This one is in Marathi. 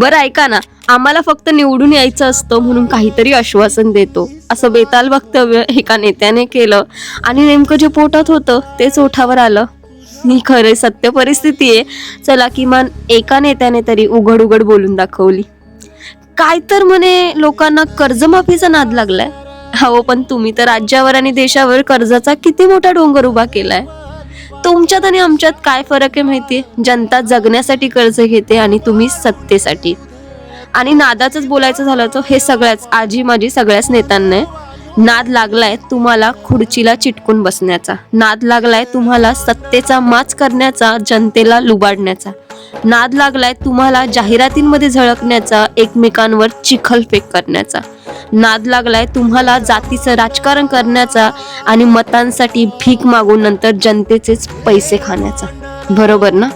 बरं ऐका ना. आम्हाला फक्त निवडून यायचं असतं म्हणून काहीतरी आश्वासन देतो. असं बेताल वक्तव्य एका नेत्याने केलं. आणि नेमकं जे पोटात होतं तेच ओठावर आलं. ही खरं सत्य परिस्थिती आहे. चला किमान एका नेत्याने तरी उघड उघड बोलून दाखवली. काय तर म्हणे लोकांना कर्जमाफीचा नाद लागलाय. हो पण तुम्ही तर राज्यावर आणि देशावर कर्जाचा किती मोठा डोंगर उभा केलाय. तुमच्यात आणि आमच्यात काय फरक आहे माहितीये जनता जगण्यासाठी कर्ज घेते आणि तुम्ही सत्तेसाठी आणि नादाच बोलायचं झालं तर हे सगळ्याच आजी माझी सगळ्याच नेत्यांना आहे. नाद लागलाय तुम्हाला खुर्चीला चिटकून बसण्याचा. नाद लागलाय तुम्हाला सत्तेचा माच करण्याचा जनतेला लुबाडण्याचा. नाद लागलाय तुम्हाला जाहिरातींमध्ये झळकण्याचा एकमेकांवर चिखलफेक करण्याचा. नाद लागलाय तुम्हाला जातीचं राजकारण करण्याचा आणि मतांसाठी भीक मागून नंतर जनतेचेच पैसे खाण्याचा. बरोबर ना?